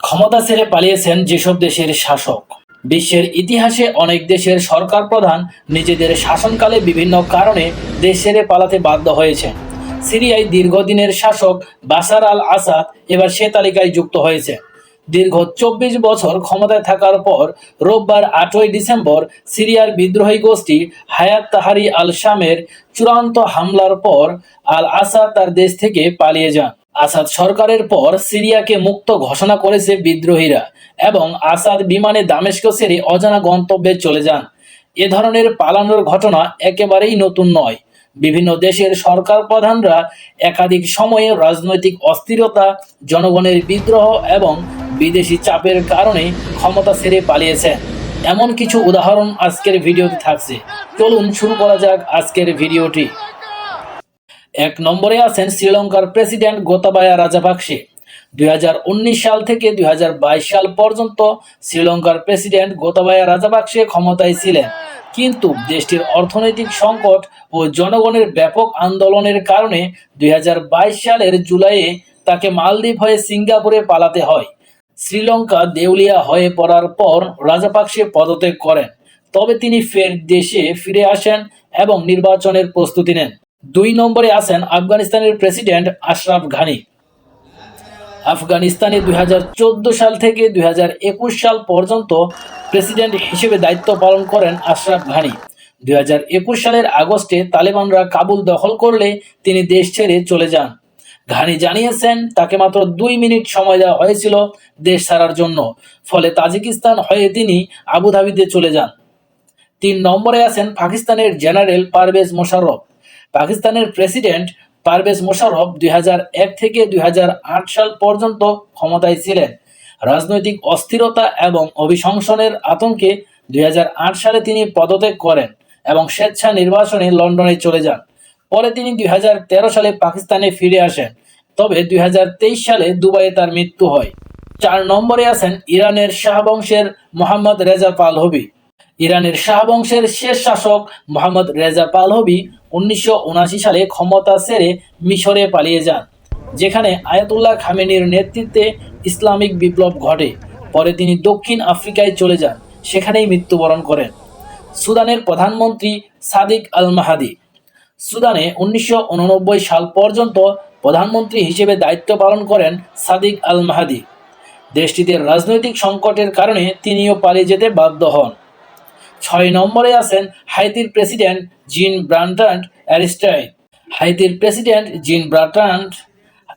ক্ষমতা ছেড়ে পালিয়েছেন যেসব দেশের শাসক। বিশ্বের ইতিহাসে অনেক দেশের সরকার প্রধান নিজেদের শাসনকালে বিভিন্ন কারণে দেশ ছেড়ে পালাতে বাধ্য হয়েছেন। সিরিয়ায় দীর্ঘদিনের শাসক বাসার আল আসাদ এবার সে তালিকায় যুক্ত হয়েছে। দীর্ঘ চব্বিশ বছর ক্ষমতায় থাকার পর রোববার আটই ডিসেম্বর সিরিয়ার বিদ্রোহী গোষ্ঠী হায়াত তাহারি আল শামের চূড়ান্ত হামলার পর আল আসাদ তার দেশ থেকে পালিয়ে যান। আসাদ সরকারের পর সিরিয়াকে মুক্ত ঘোষণা করেছে বিদ্রোহীরা এবং আসাদ বিমানে দামেস্ক সেরে অজানা গন্তব্যে চলে যান। এ ধরনের পালানোর ঘটনা একেবারেই নতুন নয়। বিভিন্ন দেশের সরকার প্রধানরা একাধিক সময়ে রাজনৈতিক অস্থিরতা, জনগণের বিদ্রোহ এবং বিদেশি চাপের কারণে ক্ষমতা ছেড়ে পালিয়েছেন এমন কিছু উদাহরণ আজকের ভিডিওতে থাকছে। চলুন শুরু করা যাক আজকের ভিডিওটি। এক নম্বরে আছেন শ্রীলঙ্কার প্রেসিডেন্ট গোতাবায়া রাজাপাকসে। দুই সাল থেকে দুই হাজার বাইশ সাল পর্যন্ত শ্রীলঙ্কার প্রেসিডেন্ট গোতাবায়া রাজাপাকসে ক্ষমতায় ছিলেন। কিন্তু দেশটির অর্থনৈতিক সংকট ও জনগণের ব্যাপক আন্দোলনের কারণে দুই হাজার বাইশ সালের জুলাইয়ে তাকে মালদ্বীপ হয়ে সিঙ্গাপুরে পালাতে হয়। শ্রীলঙ্কা দেউলিয়া হয়ে পড়ার পর রাজাপাকসে পদত্যাগ করেন। তবে তিনি ফের দেশে ফিরে আসেন এবং নির্বাচনের প্রস্তুতি নেন। দুই নম্বরে আছেন আফগানিস্তানের প্রেসিডেন্ট আশরাফ ঘানি। আফগানিস্তানে দুই হাজার চোদ্দ সাল থেকে দুই হাজার একুশ সাল পর্যন্ত প্রেসিডেন্ট হিসেবে দায়িত্ব পালন করেন আশরাফ ঘানি। দুই হাজার একুশ সালের আগস্টে তালেবানরা কাবুল দখল করলে তিনি দেশ ছেড়ে চলে যান। ঘানি জানিয়েছেন, তাকে মাত্র দুই মিনিট সময় দেওয়া হয়েছিল দেশ ছাড়ার জন্য। ফলে তাজিকিস্তান হয়ে তিনি আবুধাবিতে চলে যান। তিন নম্বরে আছেন পাকিস্তানের জেনারেল পারভেজ মোশাররফ। পাকিস্তানের প্রেসিডেন্ট পারভেজ মোশারফ দুই থেকে দুই হাজার আট সাল পর্যন্ত ক্ষমতায় ছিলেন। রাজনৈতিক অস্থিরতা এবং অভিশংসনের আতঙ্কে দুই হাজার আট সালে তিনি পদত্যাগ করেন এবং স্বেচ্ছা নির্বাচনে লন্ডনে চলে যান। পরে তিনি দুই হাজার তেরো সালে পাকিস্তানে ফিরে আসেন। তবে দুই হাজার তেইশ সালে দুবাইয়ে তার মৃত্যু হয়। চার নম্বরে আছেন ইরানের শাহ বংশের মোহাম্মদ রেজা পালহবি ইরানের শাহ বংশের শেষ শাসক মোহাম্মদ রেজা পালহবি উনিশশো উনআশি সালে ক্ষমতা ছেড়ে মিশরে পালিয়ে যান, যেখানে আয়াতুল্লাহ খামেনির নেতৃত্বে ইসলামিক বিপ্লব ঘটে। পরে তিনি দক্ষিণ আফ্রিকায় চলে যান, সেখানেই মৃত্যুবরণ করেন। সুদানের প্রধানমন্ত্রী সাদিক আল মাহাদি সুদানে উনিশশো উননব্বই সাল পর্যন্ত প্রধানমন্ত্রী হিসেবে দায়িত্ব পালন করেন সাদিক আল মাহাদি দেশটিতে রাজনৈতিক সংকটের কারণে তিনিও পালিয়ে যেতে বাধ্য হন। ছয় নম্বরে আছেন হাইতির প্রেসিডেন্ট জিন ব্রান্টান্ট অ্যারিস্টাইড। হাইতির প্রেসিডেন্ট জিন ব্রান্টান্ট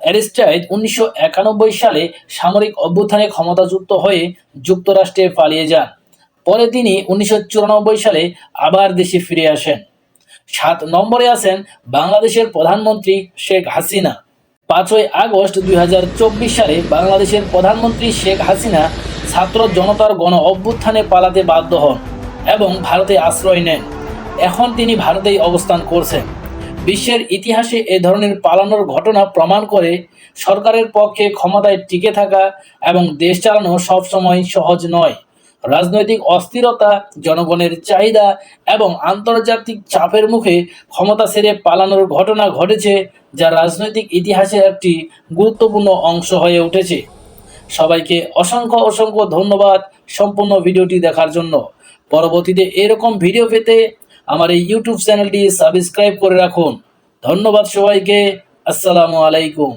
অ্যারিস্টাইড উনিশশো একানব্বই সালে সামরিক অভ্যুত্থানে ক্ষমতাযুক্ত হয়ে যুক্তরাষ্ট্রে পালিয়ে যান। পরে তিনি উনিশশো চুরানব্বই সালে আবার দেশে ফিরে আসেন। সাত নম্বরে আছেন বাংলাদেশের প্রধানমন্ত্রী শেখ হাসিনা। পাঁচই আগস্ট দুই হাজার চব্বিশ সালে বাংলাদেশের প্রধানমন্ত্রী শেখ হাসিনা ছাত্র জনতার গণ অভ্যুত্থানে পালাতে বাধ্য হন। এবং ভারতে আশ্রয় নেন। এখন তিনি ভারতেই অবস্থান করছেন। বিশ্বের ইতিহাসে এ ধরনের পালানোর ঘটনা প্রমাণ করে সরকারের পক্ষে ক্ষমতায় টিকে থাকা এবং দেশ চালানো সবসময় সহজ নয়। রাজনৈতিক অস্থিরতা, জনগণের চাহিদা এবং আন্তর্জাতিক চাপের মুখে ক্ষমতা ছেড়ে পালানোর ঘটনা ঘটেছে, যা রাজনৈতিক ইতিহাসের একটি গুরুত্বপূর্ণ অংশ হয়ে উঠেছে। সবাইকে অসংখ্য অসংখ্য ধন্যবাদ সম্পূর্ণ ভিডিওটি দেখার জন্য। পরবর্তীতে এরকম ভিডিও পেতে আমার এই ইউটিউব চ্যানেলটি সাবস্ক্রাইব করে রাখুন। ধন্যবাদ সবাইকে। আসসালামু আলাইকুম।